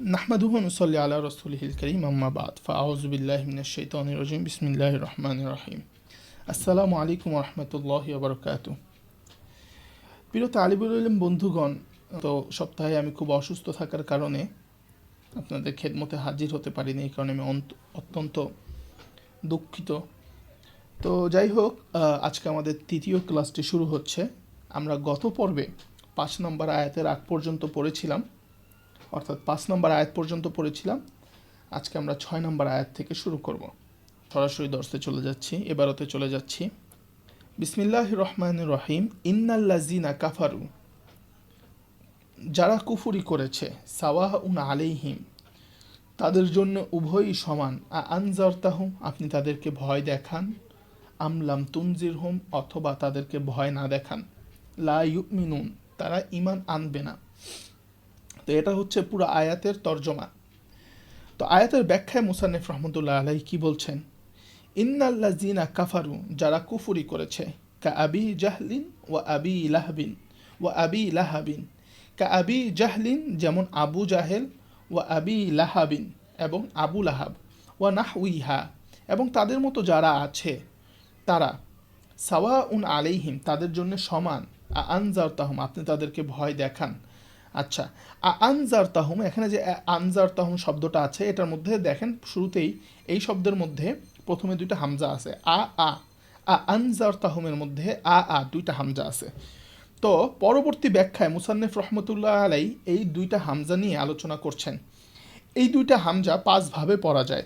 নাহমাদুহু নুসল্লি আলা রসুলহিল করিম আম্মা বাদ ফাউজুবিল্লাহ মিনাশ শাইতানির রাজিম বিসমিল্লাহির রহমানির রহিম আসসালামু আলাইকুম রহমতুল্লাহি ওবরকাতু প্রিয় তালিবুল ইলম বন্ধুগণ, তো সপ্তাহে আমি খুব অসুস্থ থাকার কারণে আপনাদের খেদমতে হাজির হতে পারিনি, এই কারণে আমি অত্যন্ত দুঃখিত। তো যাই হোক আজকে আমাদের তৃতীয় ক্লাসটি শুরু হচ্ছে। আমরা গত পর্বে পাঁচ নম্বর আয়াতের আগ পর্যন্ত পড়েছিলাম। অর্থাৎ পাঁচ নম্বর আয়াত পর্যন্ত পড়েছিলাম। আজকে আমরা ছয় নম্বর আয়াত থেকে শুরু করব। সরাসরি দর্শে চলে যাচ্ছি, এবারতে চলে যাচ্ছি। বিসমিল্লাহ রহমান রহিম ইন্নাল্লাজিনা কাফারু, যারা কুফুরি করেছে সাওয়াহ উন আলাইহিম, তাদের জন্য উভয়ই সমান। আ আপনি তাদেরকে ভয় দেখান। আমলাম তুনজির হোম অথবা তাদেরকে ভয় না দেখান। লা ইউমিনুন, তারা ইমান আনবে না। তো এটা হচ্ছে পুরো আয়াতের তর্জমা। তো আয়াতের ব্যাখ্যায় মুসান্নেফ রহমতুল্লাহ আলাই কি বলছেন? ইন্নাল্লা জিনা কাফারু, যারা কুফুরি করেছে কা আবি জাহলিন ও আবি লাহাবিন ও আবি লাহাবিন। কা আবি জাহলিন যেমন আবু জাহেল ও আবি লাহাবিন এবং আবু লাহাব ও নাহউইহা এবং তাদের মতো যারা আছে, তারা সাওয়া উন আলাইহিম তাদের জন্য সমান। আনজার তাহম আপনি তাদেরকে ভয় দেখান। আচ্ছা আনজার তাহম, এখানে যে আনজার তাহম শব্দটা আছে, এটার মধ্যে দেখেন শুরুতেই এই শব্দের মধ্যে প্রথমে দুইটা হামজা আছে, আ আ আ আনজার তাহমের মধ্যে আ আ দুইটা হামজা আছে। তো পরবর্তী ব্যাখ্যায় মুসান্নেফ রহমতুল্লাহ আলাই এই দুইটা হামজা নিয়ে আলোচনা করছেন। এই দুইটা হামজা পাঁচভাবে পড়া যায়।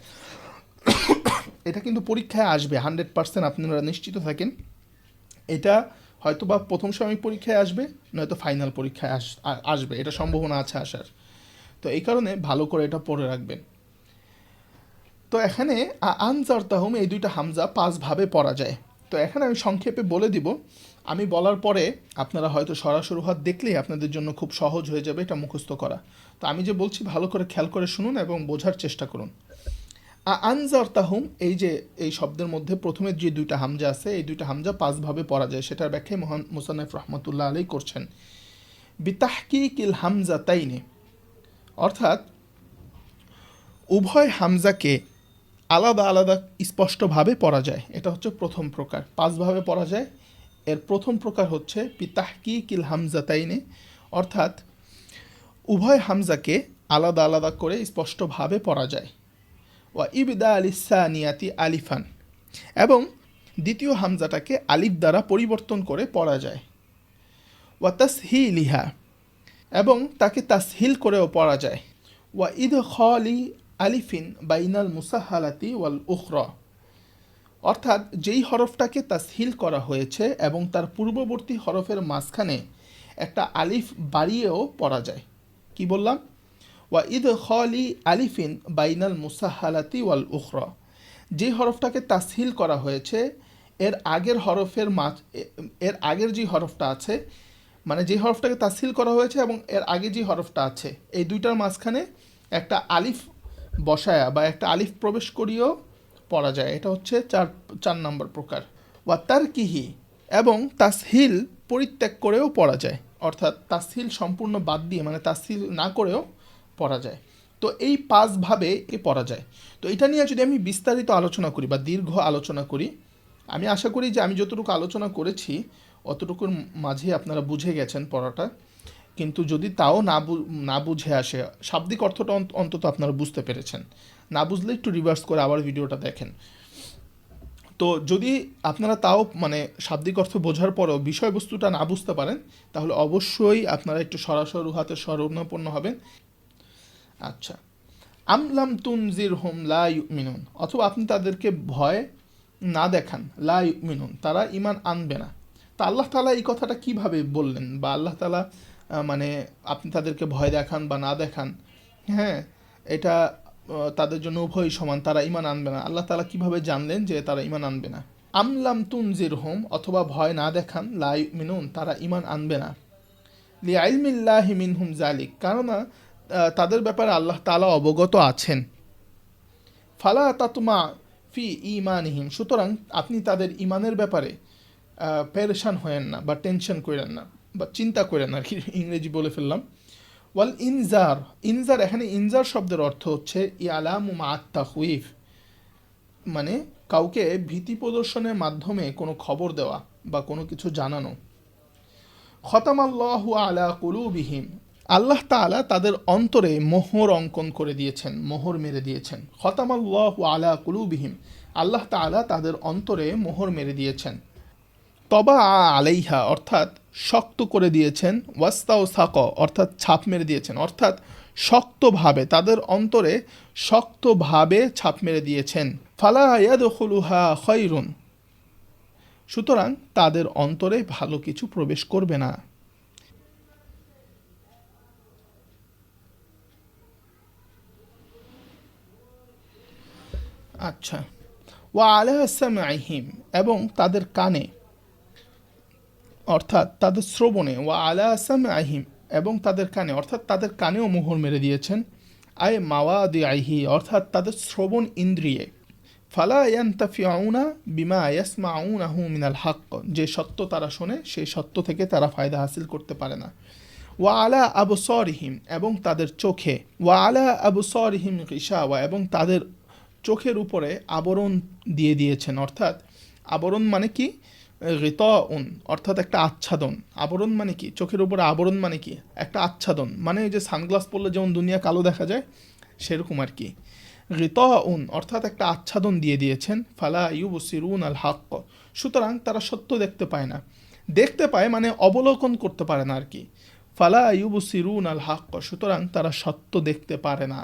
এটা কিন্তু পরীক্ষায় আসবে, হান্ড্রেড পার্সেন্ট আপনারা নিশ্চিত থাকেন। এটা হয়তো বা প্রথম সাময়িক পরীক্ষায় আসবে, নয়তো ফাইনাল পরীক্ষায় আস আসবে, এটা সম্ভাবনা আছে আসার। তো এই কারণে ভালো করে এটা পড়ে রাখবেন। তো এখানে আ- আনজার তাহুম এই দুইটা হামজা পাঁচভাবে পড়া যায়। তো এখানে আমি সংক্ষেপে বলে দিব, আমি বলার পরে আপনারা হয়তো সরাসরি হাত দেখলেই আপনাদের জন্য খুব সহজ হয়ে যাবে এটা মুখস্থ করা। তো আমি যে বলছি ভালো করে খেয়াল করে শুনুন এবং বোঝার চেষ্টা করুন। আনজার এই যে, এই শব্দের মধ্যে প্রথমে যে দুইটা হামজা আছে, এই দুইটা হামজা পাঁচভাবে পড়া যায়। সেটার ব্যাখ্যায় মহান মুসান্নফ রহমতুল্লাহ আলাই করছেন। বিতাহকি কিল হামজা তাইনে অর্থাৎ উভয় হামজাকে আলাদা আলাদা স্পষ্টভাবে পড়া যায়। এটা হচ্ছে প্রথম প্রকার। পাঁচভাবে পড়া যায়। এর প্রথম প্রকার হচ্ছে পিতাহকি কিল হামজা তাইনে অর্থাৎ উভয় হামজাকে আলাদা আলাদা করে স্পষ্টভাবে পড়া যায়। ওয়া ইবদা আলিসানিয়াতি আলিফান। এবং দ্বিতীয় হামজাটাকে আলিফ দ্বারা পরিবর্তন করে পড়া যায়। ওয়া তাসহি লিহা এবং তাকে তাসহিল করেও পড়া যায়। ওয়া ইদ খলি আলিফিন বাইনাল মুসাহালাতি ওয়াল উখরা, অর্থাৎ যেই হরফটাকে তাসহিল করা হয়েছে এবং তার পূর্ববর্তী হরফের মাঝখানে একটা আলিফ বাড়িয়েও পড়া যায়। কি বললাম? ওয়া ইদ খলি আলিফিন বাইনাল মুসাহালাতি ওয়াল উখরা। যে হরফটাকে তাসহিল করা হয়েছে, এর আগের হরফের মাঝ এর আগের যে হরফটা আছে মানে যে হরফটাকে তাসহিল করা হয়েছে এবং এর আগে যে হরফটা আছে, এই দুইটার মাঝখানে একটা আলিফ বসায়া বা একটা আলিফ প্রবেশ করিয়েও পড়া যায়। এটা হচ্ছে চার চার নম্বর প্রকার। ওয়া তারকিহি এবং তাসহিল পরিত্যাগ করেও পড়া যায়। অর্থাৎ তাসহিল সম্পূর্ণ বাদ দিয়ে মানে তাসহিল না করেও পড়া যায়। তো এই পাঁচভাবে এ পড়া যায়। তো এটা নিয়ে যদি আমি বিস্তারিত আলোচনা করি বা দীর্ঘ আলোচনা করি, আমি আশা করি যে আমি যতটুকু আলোচনা করেছি, অতটুকুর মাঝে আপনারা বুঝে গেছেন পড়াটা। কিন্তু যদি তাও না না বুঝে আসে, শাব্দিক অর্থটা অন্তত আপনারা বুঝতে পেরেছেন। না বুঝলে একটু রিভার্স করে আবার ভিডিওটা দেখেন। তো যদি আপনারা তাও মানে শাব্দিক অর্থ বোঝার পরেও বিষয়বস্তুটা না বুঝতে পারেন, তাহলে অবশ্যই আপনারা একটু সরাসরি হাতে স্মরণাপন্ন হবেন। আচ্ছা। আমলাম তুনজির হোম লা মিনুন অথবা আপনি তাদেরকে ভয় না দেখান, লা মিনুন তারা ইমান আনবে না। তা আল্লাহ তালা এই কথাটা কীভাবে বললেন? বা আল্লাহ তালা মানে আপনি তাদেরকে ভয় দেখান বা না দেখান হ্যাঁ এটা তাদের জন্য উভয় সমান, তারা ইমান আনবে না। আল্লাহ তালা কীভাবে জানলেন যে তারা ইমান আনবে না? আমলাম তুনজির হোম, অথবা ভয় না দেখান, লা মিনুন তারা ইমান আনবে না। লি আইলমিল্লাহি মিনহুম জালিক কেননা তাদের ব্যাপারে আল্লাহ তালা অবগত আছেন। ফালা তাতমা ফি ইমানিহিম সুতরাং আপনি তাদের ইমানের ব্যাপারে পেরেশান হয়েন না বা টেনশন করেন না বা চিন্তা করেন আর কি ইংরেজি বলে ফেললাম। ওয়াল ইনজার ইনজার এখানে ইনজার শব্দের অর্থ হচ্ছে ই ইয়ালামু মাত্তা হুইফ মানে কাউকে ভীতি প্রদর্শনের মাধ্যমে কোনো খবর দেওয়া বা কোনো কিছু জানানো। খতামাল্লাহু আলা কুলুবিহিম আল্লাহ তাআলা তাদের অন্তরে মোহর অঙ্কন করে দিয়েছেন, মোহর মেরে দিয়েছেন। খতামাল্লাহু আলা কুলুবিহিম। আল্লাহ তাআলা তাদের অন্তরে মোহর মেরে দিয়েছেন। তবা আ আলাইহা, অর্থাৎ শক্ত করে দিয়েছেন। ওয়াস্তাও সাক অর্থাৎ ছাপ মেরে দিয়েছেন। অর্থাৎ শক্তভাবে, তাদের অন্তরে শক্তভাবে ছাপ মেরে দিয়েছেন। ফালা ইয়াদখুলুহা খৈরুন সুতরাং তাদের অন্তরে ভালো কিছু প্রবেশ করবে না। আচ্ছা। ওয়া আলাহাসামাইহিম এবং তাদের কানে, অর্থাৎ তাদের শ্রবণে, ওয়া আলা আসাম আহিম এবং তাদের কানে, অর্থাৎ তাদের কানেও মোহর মেরে দিয়েছেন। আয় মাওয়াদি আইহি অর্থাৎ তাদের শ্রবণ ইন্দ্রিয়ে। ফালা বিমা ইয়াসমাউনাহু মিনাল হক যে সত্য তারা শোনে, সেই সত্য থেকে তারা ফায়দা হাসিল করতে পারে না। ওয়া আলা আবু সরহিম এবং তাদের চোখে, ওয়া আলা আবু সরিহিম রিসাওয়া এবং তাদের চোখের উপরে আবরণ দিয়ে দিয়েছেন, অর্থাৎ আবরণ মানে কি? ঋত অর্থাৎ একটা আচ্ছাদন। আবরণ মানে কি? চোখের উপরে আবরণ মানে কি? একটা আচ্ছাদন। মানে যে সানগ্লাস পরলে যেমন দুনিয়া কালো দেখা যায়, সেরকম আর কি। ঋত উন অর্থাৎ একটা আচ্ছাদন দিয়ে দিয়েছেন, ফালা ইউবসিরুন আল হাক্ক। সুতরাং তারা সত্য দেখতে পায় না। দেখতে পায় মানে অবলোকন করতে পারে না আর কি। ফালা ইউবসিরুন আল হাক্ক। সুতরাং তারা সত্য দেখতে পারে না।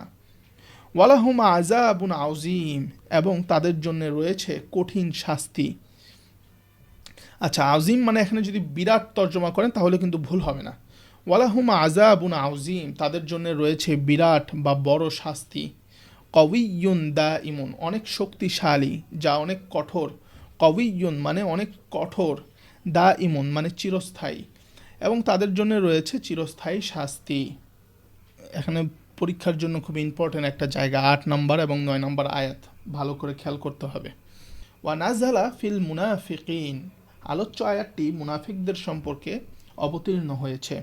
ওয়ালাহুম আজাবুন আউজিম এবং তাদের জন্য রয়েছে কঠিন শাস্তি। আচ্ছা আউজিম মানে এখানে যদি বিরাট তর্জমা করেন, তাহলে কিন্তু ভুল হবে না। ওয়ালাহুম আজাবুন আউজিম তাদের জন্য রয়েছে বিরাট বা বড় শাস্তি। কবিয়ুন দা ইমুন অনেক শক্তিশালী, যা অনেক কঠোর। কবিয়ুন মানে অনেক কঠোর দা ইমুন মানে চিরস্থায়ী। এবং তাদের জন্য রয়েছে চিরস্থায়ী শাস্তি। এখানে পরীক্ষার জন্য খুব ইম্পর্টেন্ট একটা জায়গা, আট নম্বর এবং নয় নম্বর আয়াত। ভালো করে খেয়াল করতে হবে। ওয়ানাজালা ফিল মুনাফিকিন। আলোচ্য আয়াতটি মুনাফিকদের সম্পর্কে অবতীর্ণ হয়েছে।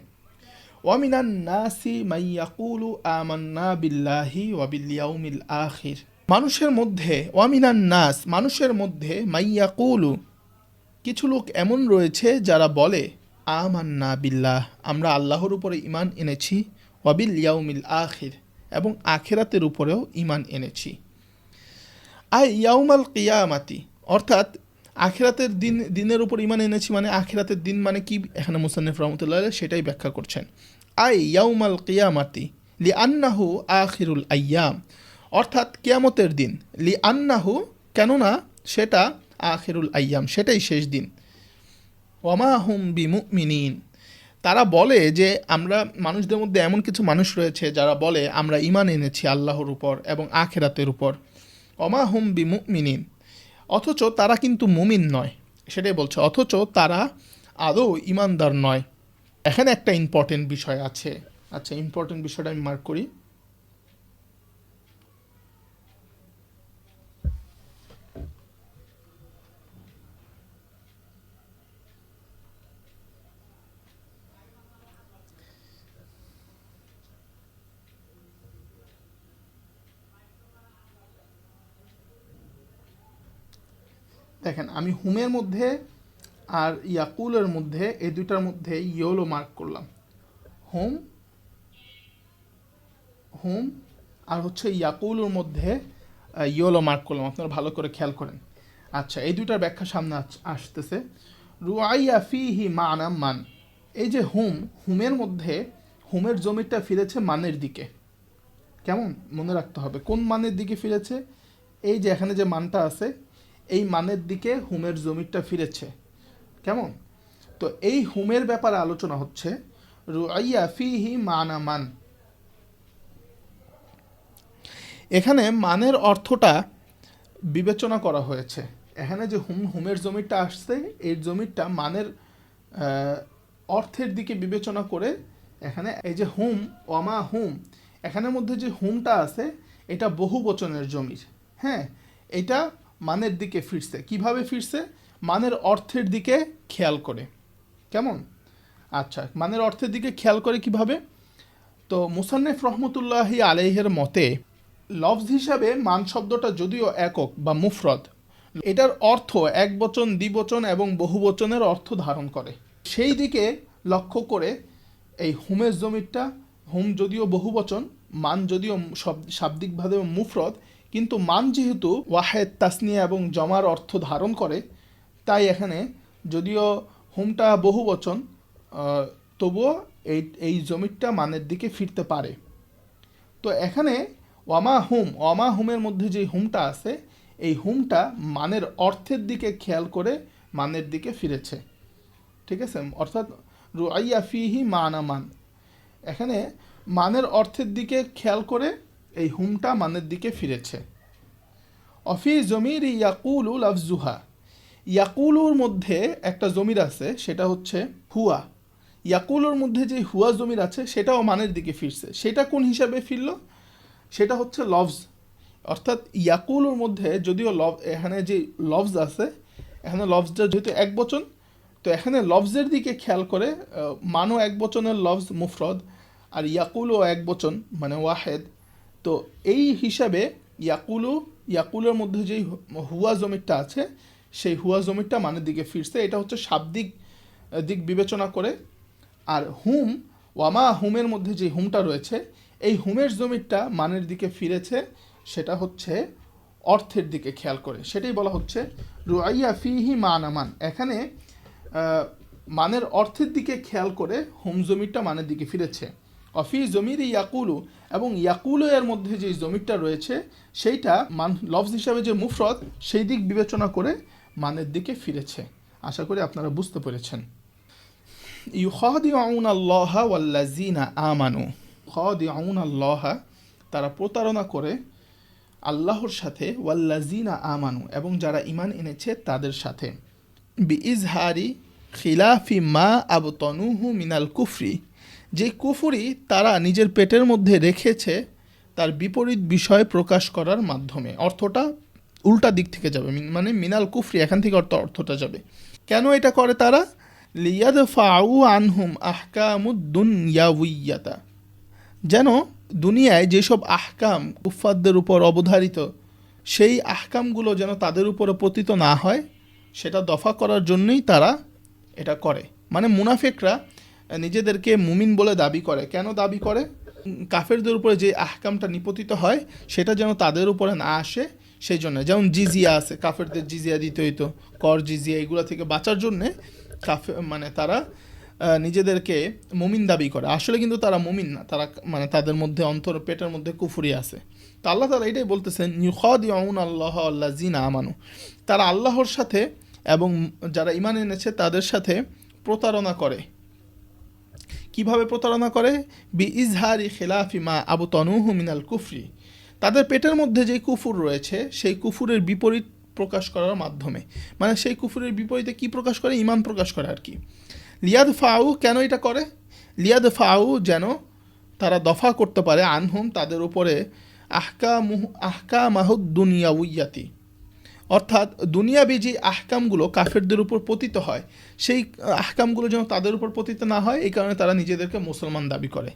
নাসি মাইয়াকুলু আমান্না বিল্লাহি ওয়াবিল ইয়াউমিল আখির। মানুষের মধ্যে ওয়ামিনান নাস, মানুষের মধ্যে মাইয়াকুলু কিছু লোক এমন রয়েছে যারা বলে, আমান্না বিল্লাহ, আমরা আল্লাহর উপরে ইমান এনেছি ওয়াবিল ইয়াউমিল আখির, এবং আখেরাতের উপরেও ইমান এনেছি। আই ইয়াউমাল কিয়ামাতি, অর্থাৎ আখেরাতের দিন, দিনের উপর ইমান এনেছি মানে আখেরাতের দিন মানে কি? এখানে মুসান্নিফ রহমতুল্লাহ সেটাই ব্যাখ্যা করছেন। আই ইয়াউমাল কিয়ামাতি লি আন্নাহু আখিরুল আয়াম অর্থাৎ কিয়ামতের দিন লি আন্নাহু কেননা সেটা আখিরুল আয়াম সেটাই শেষ দিন। ওমা হুম বি মুমিনিন তারা বলে যে আমরা মানুষদের মধ্যে এমন কিছু মানুষ রয়েছে যারা বলে, আমরা ইমান এনেছি আল্লাহর উপর এবং আখেরাতের উপর। অমা হুম বি মুমিনিন অথচ তারা কিন্তু মুমিন নয়, সেটাই বলছে। অথচ তারা আদৌ ইমানদার নয়। এখানে একটা ইম্পর্টেন্ট বিষয় আছে। আচ্ছা ইম্পর্টেন্ট বিষয়টা আমি মার্ক করি। দেখেন, আমি হুমের মধ্যে আর ইয়াকুলের মধ্যে এই দুইটার মধ্যে ইয়োলো মার্ক করলাম। হোম হোম, আর হচ্ছে ইয়াকুলের মধ্যে ইয়োলো মার্ক করলাম। আপনারা ভালো করে খেয়াল করেন। আচ্ছা এই দুইটার ব্যাখ্যা সামনে আস- আসতেছে। রুয়াইয়া ফিহি মানাম মান। এই যে হুম, হুমের মধ্যে, হুমের জমিটা ফিরেছে মানের দিকে। কেমন? মনে রাখতে হবে। কোন মানের দিকে ফিরেছে? এই যে এখানে যে মানটা আছে এই মানের দিকে হুমের জমিটা ফিরেছে। কেমন? তো এই হুমের ব্যাপারে আলোচনা হচ্ছে রুআইয়া ফিহি মানা মান। এখানে মানের অর্থটা বিবেচনা করা হয়েছে। এখানে যে হুম, হুমের জমিটা আসছে, এই জমিটা মানের অর্থের দিকে বিবেচনা করে এখানে এই যে হুম অমা হুম, এখানের মধ্যে যে হুমটা আছে, এটা বহু বচনের জমির। হ্যাঁ এটা মানের দিকে ফিরছে। কীভাবে ফিরছে? মানের অর্থের দিকে খেয়াল করে। কেমন? আচ্ছা মানের অর্থের দিকে খেয়াল করে কীভাবে? তো মুসান্নেফ রহমতুল্লাহি আলাইহের মতে, লফজ হিসাবে মান শব্দটা যদিও একক বা মুফরদ, এটার অর্থ এক বচন দ্বিবচন এবং বহুবচনের অর্থ ধারণ করে। সেই দিকে লক্ষ্য করে এই হুমের জমিরটা, হুম যদিও বহুবচন মান যদিও শব- শাব্দিকভাবে মুফরদ কিন্তু মান যেহেতু ওয়াহেদ তাসনিয়া এবং জমার অর্থ ধারণ করে তাই এখানে যদিও হুমটা বহুবচন আহ, তবুও এই এই জমিটা মানের দিকে ফিরতে পারে। তো এখানে ওয়ামা হুম ওয়ামা হুমের মধ্যে যে হুমটা আছে এই হুমটা মানের অর্থের দিকে খেয়াল করে মানের দিকে ফিরেছে। ঠিক আছে? অর্থাৎ রুআইয়া ফিহি মানা মান। এখানে মানের অর্থের দিকে খেয়াল করে এই হুমটা মানের দিকে ফিরেছে। অফি জমির ইয়াকুলু লাফজুহা। ইয়াকুলুর মধ্যে একটা জমির আছে, সেটা হচ্ছে হুয়া। ইয়াকুলুর মধ্যে যে হুয়া জমির আছে, সেটাও মানের দিকে ফিরছে। সেটা কোন হিসাবে ফিরল? সেটা হচ্ছে লফজ। অর্থাৎ ইয়াকুলুর মধ্যে যদিও লভ এখানে যে লফজ আছে, এখানে লফজটা যেহেতু এক বচন, তো এখানে লফজের দিকে খেয়াল করে মানও এক বচনের লফজ মুফরদ, আর ইয়াকুলও এক বচন মানে ওয়াহেদ। তো এই হিসাবে ইয়াকুলু, ইয়াকুলের মধ্যে যেই হুয়া জমিরটা আছে, সেই হুয়া জমিরটা মানের দিকে ফিরছে। এটা হচ্ছে শাব্দিক দিক বিবেচনা করে। আর হুম, ওয়ামা হুমের মধ্যে যে হুমটা রয়েছে, এই হুমের জমিরটা মানের দিকে ফিরেছে, সেটা হচ্ছে অর্থের দিকে খেয়াল করে। সেটাই বলা হচ্ছে, রুআইয়া ফিহি মান আমান এখানে মানের অর্থের দিকে খেয়াল করে হুম জমিরটা মানের দিকে ফিরেছে। অফি জমির ইয়াকুলু, এবং ইয়াকুলু এর মধ্যে যে জমিরটা রয়েছে, সেইটা মান, লফজ হিসাবে যে মুফরদ, সেই দিক বিবেচনা করে মানের দিকে ফিরেছে। আশা করি আপনারা বুঝতে পেরেছেন। আমানু। খাদিউন আল্লাহ তারা প্রতারণা করে আল্লাহর সাথে ওয়াল্লাজিনা আমানু, এবং যারা ইমান এনেছে তাদের সাথে। বি ইজহারি খিলাফি মা আবতনুহু মিনাল কুফরি। যে কুফরি তারা নিজের পেটের মধ্যে রেখেছে, তার বিপরীত বিষয় প্রকাশ করার মাধ্যমে। অর্থটা উল্টা দিক থেকে যাবে। মানে মিনাল কুফরি, এখান থেকে অর্থ অর্থটা যাবে। কেন এটা করে তারা? লিয়াদ ফাউ আনহুম আহকামুদ্দুনিয়াউইয়াতা যেন দুনিয়ায় যেসব আহকাম কুফাদদের উপর অবধারিত, সেই আহকামগুলো যেন তাদের উপরে পতিত না হয়, সেটা দফা করার জন্যই তারা এটা করে। মানে মুনাফেকরা নিজেদেরকে মুমিন বলে দাবি করে। কেন দাবি করে? কাফেরদের উপরে যে আহকামটা নিপতিত হয়, সেটা যেন তাদের উপরে না আসে, সেই জন্য। যেমন জিজিয়া আছে, কাফেরদের জিজিয়া দিতে হইতো, কর জিজিয়া, এগুলো থেকে বাঁচার জন্যে কাফে মানে তারা নিজেদেরকে মুমিন দাবি করে। আসলে কিন্তু তারা মুমিন না, তারা মানে তাদের মধ্যে অন্তর, পেটের মধ্যে কুফুরি আছে। তা আল্লাহ তালা এটাই বলতেছেন ইউখাদ ইয়াউন আল্লাহ আল্লাহ জিনা আমানু। তারা আল্লাহর সাথে এবং যারা ইমান এনেছে, তাদের সাথে প্রতারণা করে। কীভাবে প্রতারণা করে? বি ইজহারি খেলাফি মা আবু তনুহু মিনাল কুফরি। তাদের পেটের মধ্যে যে কুফুর রয়েছে, সেই কুফুরের বিপরীত প্রকাশ করার মাধ্যমে। মানে সেই কুফুরের বিপরীতে কি প্রকাশ করে? ইমান প্রকাশ করে আর কি। লিয়াদ ফাউ কেন এটা করে? লিয়াদ ফাউ যেন তারা দফা করতে পারে আনহুম তাদের উপরে আহকা মুহ আহকা মাহুদ দুনিয়া উইয়াতি অর্থাৎ দুনিয়াবি যে আহকামগুলো কাফেরদের উপর পতিত হয়। সেই আহকামগুলো যেন তাদের উপর পতিত না হয়, এই কারণে তারা নিজেদেরকে মুসলমান দাবি করে।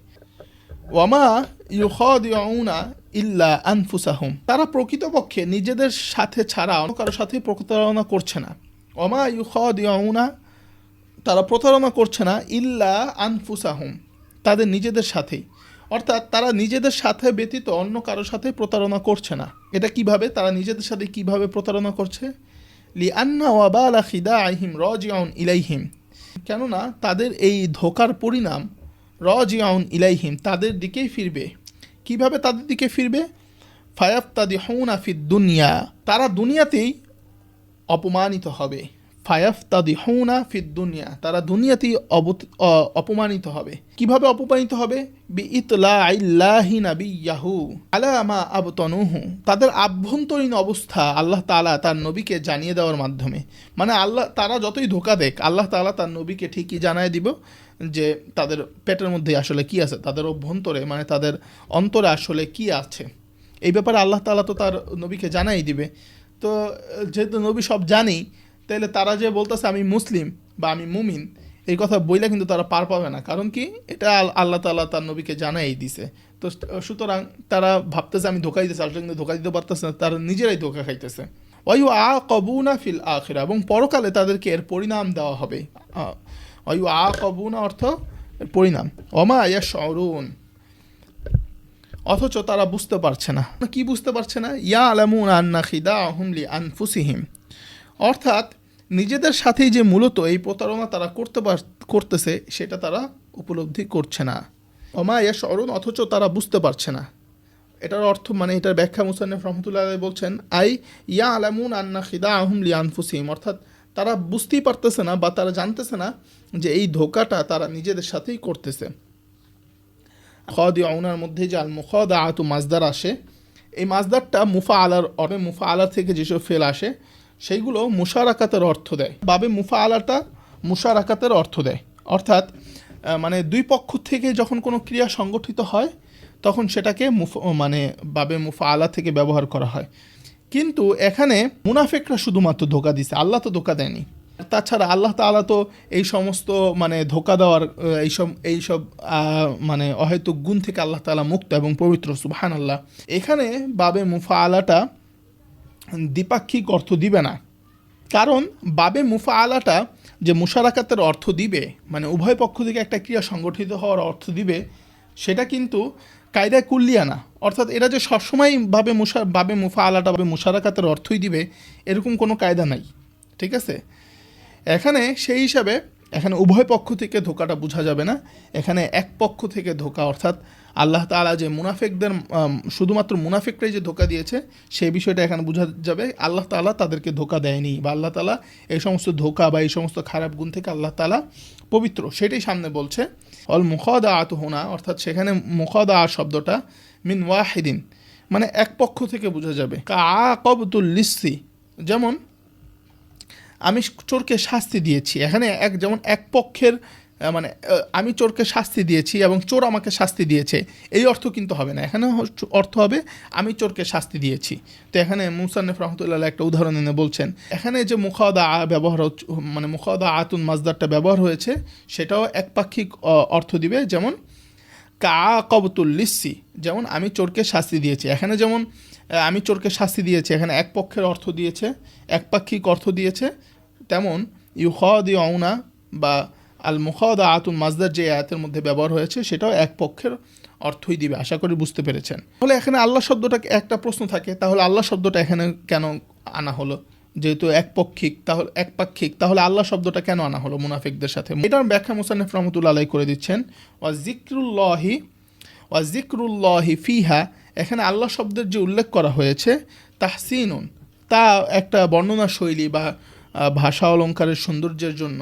ওয়ামা ইউখাদিউনা ইল্লা আনফুসাহুম। তারা প্রকৃতপক্ষে নিজেদের সাথে ছাড়া অন্য কারোর সাথে প্রতারণা করছে না। ওমা ইউখাদিউনা, তারা প্রতারণা করছে না, ইল্লা আনফুসাহুম, তাদের নিজেদের সাথেই। অর্থাৎ তারা নিজেদের সাথে ব্যতীত অন্য কারোর সাথে প্রতারণা করছে না। এটা কীভাবে, তারা নিজেদের সাথে কীভাবে প্রতারণা করছে? লি আন্না ওয়াবালা খিদা আহিম রজিউন ইলাইহিম। কেননা, তাদের এই ধোকার পরিণাম রজিউন ইলাইহিম, তাদের দিকেই ফিরবে। কীভাবে তাদের দিকে ফিরবে? ফায়াফতাদি হৌনা আফিদ দুনিয়া, তারা দুনিয়াতেই অপমানিত হবে। ফায়াফতাদি হৌনা ফিদ দুনিয়া। তারা দুনিয়াতেই অপমানিত হবে। কীভাবে অপমানিত হবে? বি ইতলা আইল্লাহি নাবি ইয়াহু আলা মা আবতনুহু। তাদের আভ্যন্তরীণ অবস্থা আল্লাহ তাআলা তার নবীকে জানিয়ে দেওয়ার মাধ্যমে। মানে আল্লাহ, তারা যতই ধোকা দেখ আল্লাহ তালা তার নবীকে ঠিকই জানায় দিব যে তাদের পেটের মধ্যে আসলে কি আছে, তাদের অভ্যন্তরে মানে তাদের অন্তরে আসলে কি আছে। এই ব্যাপারে আল্লাহ তালা তো তার নবীকে জানাই দিবে। তো যেহেতু নবী সব জানেই তাহলে তারা যে বলতেছে আমি মুসলিম বা আমি মুমিন, এই কথা বইলে কিন্তু তারা পার পাবে না। কারণ কি? এটা আল- আল্লাহ তাআলা তার নবীকে জানাই দিছে। তো সুতরাং তারা ভাবতেছে আমি ধোকা দিতেছে আসলে কিন্তু ধোকা দিতে পারতেছে না, তারা নিজেরাই ধোকা খাইতেছে। ওয়ু আ কবুনা ফিল আখিরা, এবং পরকালে তাদেরকে এর পরিণাম দেওয়া হবে। ওয়ু আ কবুনা অর্থ এর পরিণাম। অমা ইয়া শরুন অথচ তারা বুঝতে পারছে না। কি বুঝতে পারছে না? ইয়া আলামুন আন্না খিদা আহমলি আনফুসিহিম। অর্থাৎ নিজেদের সাথেই যে মূলত এই প্রতারণা তারা করতে করতেছে, সেটা তারা উপলব্ধি করছে না। অমা ইয়া শরুন অথচ তারা বুঝতে পারছে না। এটার অর্থ মানে এটার ব্যাখ্যা মুসান্নফ রহমতুল্লাহ বলছেন, আই ইয়া আলামুন আন্না খিদা আহমলি আনফুসিহিম অর্থাৎ তারা বুঝতেই পারতেছে না বা তারা জানতেছে না যে এই ধোকাটা তারা নিজেদের সাথেই করতেছে। খদ অনার মধ্যে যে আল মুখদ আতু মাজদার আসে, এই মাজদারটা মুফা আলার অর্থে মুফা আলার থেকে যেসব ফেল আসে সেইগুলো মুশারাকাতের অর্থ দেয়। বাবে মুফা আলাটা মুশারাকাতের অর্থ দেয়। অর্থাৎ মানে দুই পক্ষ থেকে যখন কোনো ক্রিয়া সংগঠিত হয়, তখন সেটাকে মুফ মানে বাবে মুফা আলা থেকে ব্যবহার করা হয়। কিন্তু এখানে মুনাফেকরা শুধুমাত্র ধোকা দিছে, আল্লাহ তো ধোকা দেয়নি। তাছাড়া আল্লাহ তাআলা তো এই সমস্ত মানে ধোকা দেওয়ার এইসব এইসব মানে অহেতুক গুণ থেকে আল্লাহ তাআলা মুক্ত এবং পবিত্র সুবহান আল্লাহ এখানে বাবে মুফা আলাটা দ্বিপাক্ষিক অর্থ দিবে না। কারণ বাবে মুফা আলাটা যে মুশারাকাতের অর্থ দিবে মানে উভয় পক্ষ থেকে একটা ক্রিয়া সংগঠিত হওয়ার অর্থ দিবে, সেটা কিন্তু কায়দায় কুল্লিয়া না। অর্থাৎ এরা যে সবসময় ভাবে মুশা, বাবে মুফা আলাটা ভাবে মুশারাকাতের অর্থই দিবে, এরকম কোনো কায়দা নাই। ঠিক আছে? এখানে সেই হিসাবে এখানে উভয় পক্ষ থেকে ধোকাটা বোঝা যাবে না। এখানে এক পক্ষ থেকে ধোকা, অর্থাৎ আল্লাহ তাআলা যে মুনাফেকদের শুধুমাত্র মুনাফেকরাই যে ধোকা দিয়েছে, সেই বিষয়টা এখানে বোঝা যাবে। আল্লাহ তাআলা তাদেরকে ধোকা দেয়নি বা আল্লাহ তালা এই সমস্ত ধোকা বা এই সমস্ত খারাপ গুণ থেকে আল্লাহ তালা পবিত্র। সেটাই সামনে বলছে, অল মুখদা আত হোনা, অর্থাৎ সেখানে মুখদা শব্দটা মিন ওয়াহিদিন মানে এক পক্ষ থেকে বোঝা যাবে। কা আ কবতুল লিসি যেমন আমি চোরকে শাস্তি দিয়েছি। এখানে এক যেমন এক পক্ষের মানে আমি চোরকে শাস্তি দিয়েছি এবং চোর আমাকে শাস্তি দিয়েছে। এই অর্থ কিন্তু হবে না। এখানে অর্থ হবে, আমি চোরকে শাস্তি দিয়েছি। তো এখানে মুসান্নফ রহমতুল্লাহ একটা উদাহরণ এনে বলছেন, এখানে যে মুখাদা আ ব্যবহার মানে মুখাদা আতুন মাজদারটা ব্যবহার হয়েছে, সেটাও একপাক্ষিক অর্থ দিবে। যেমন কা কবতুল লিসি যেমন আমি চোরকে শাস্তি দিয়েছি। এখানে যেমন আমি চোরকে শাস্তি দিয়েছি, এখানে এক পক্ষের অর্থ দিয়েছে, একপাক্ষিক অর্থ দিয়েছে তেমন ইউহদ অউনা বা আল মুখদ আতুন মাজদার যে আয়াতের মধ্যে ব্যবহার হয়েছে, সেটাও এক পক্ষের অর্থই দিবে। আশা করি বুঝতে পেরেছেন। তাহলে এখানে আল্লাহ শব্দটা একটা প্রশ্ন থাকে, তাহলে আল্লাহ শব্দটা এখানে কেন আনা হলো? যেহেতু একপক্ষিক, তাহলে একপাক্ষিক, তাহলে আল্লাহ শব্দটা কেন আনা হলো মুনাফিকদের সাথে? এটার ব্যাখ্যা মুসানিফ রহমতুল্লাহ আলাই করে দিচ্ছেন, ওয়া জিক্রুল্লাহি ওয়া জিক্রুল্লাহি ফিহা, এখানে আল্লাহ শব্দের যে উল্লেখ করা হয়েছে, তাহসিনুন, তা একটা বর্ণনা শৈলী বা ভাষা অলঙ্কারের সৌন্দর্যের জন্য।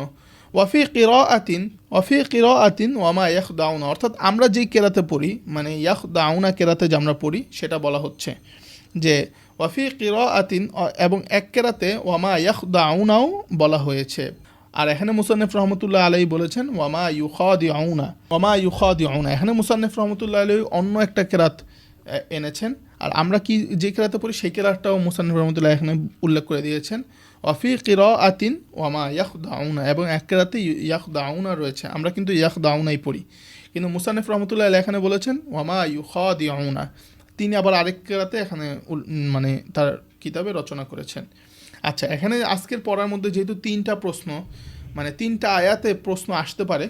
ওয়াফি কির আতিন ওয়াফি কির আতিন ওয়ামা ইয়াহ দাউনা অর্থাৎ আমরা যেই কেরাতে পড়ি মানে ইয়াহ দাউনা কেরাতে যে আমরা পড়ি, সেটা বলা হচ্ছে যে ওয়াফি কির আতিন এবং এক কেরাতে ওয়ামা ইয়াহ দাউনাও বলা হয়েছে। আর এখানে মুসান্নফ রহমতুল্লাহ আলাই বলেছেন ওয়ামা ইউখাদি আউনা ওয়ামা ইউখাদি আউনা এখানে মুসান্নফ রহমতুল্লাহ আলাই অন্য একটা কেরাত এনেছেন। আর আমরা কি যে কেরাতে পড়ি, সেই কেরাতটাও মুসান্নফ রহমতুল্লাহ এখানে উল্লেখ করে দিয়েছেন। ওয়াফি কির আতিন ওয়ামা ইয়াহ দাউনা এবং এক ইয়াহ দাউনা রয়েছে। আমরা কিন্তু ইয়াহ দাউনাই পড়ি। কিন্তু মুসান্নফ রহমতুল্লাহ এখানে বলেছেন ওয়ামা ইউখাদি আউনা তিনি আবার আরেক কেরাতে এখানে মানে তার কিতাবে রচনা করেছেন। আচ্ছা এখানে আজকের পড়ার মধ্যে যেহেতু তিনটা প্রশ্ন মানে তিনটা আয়াতে প্রশ্ন আসতে পারে,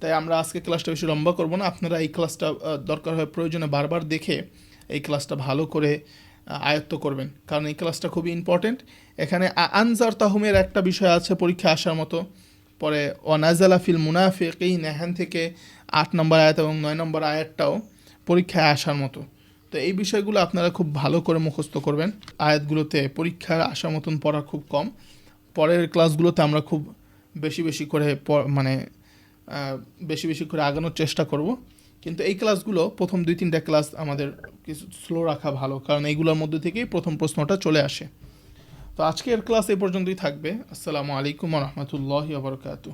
তাই আমরা আজকে ক্লাসটা বেশি লম্বা করব না। আপনারা এই ক্লাসটা দরকার হয় প্রয়োজনে বারবার দেখে এই ক্লাসটা ভালো করে আয়ত্ত করবেন। কারণ এই ক্লাসটা খুবই ইম্পর্টেন্ট এখানে আনজার তাহমের একটা বিষয় আছে পরীক্ষা আসার মতো। পরে ওয়ানাজালা ফিল মুনাফিক এই নেহান থেকে আট নম্বর আয়াত এবং নয় নম্বর আয়াতটাও পরীক্ষায় আসার মতো। তো এই বিষয়গুলো আপনারা খুব ভালো করে মুখস্থ করবেন। আয়াতগুলোতে পরীক্ষার আসার মতন পড়া খুব কম। পরের ক্লাসগুলোতে আমরা খুব বেশি বেশি করে মানে বেশি বেশি করে আগানোর চেষ্টা করব। কিন্তু এই ক্লাসগুলো, প্রথম দুই তিনটা ক্লাস আমাদের কিছু স্লো রাখা ভালো, কারণ এইগুলোর মধ্যে থেকেই প্রথম প্রশ্নটা চলে আসে। তো আজকের ক্লাস এই পর্যন্তই থাকবে। আসসালামু আলাইকুম রহমতুল্লাহ বরকাতু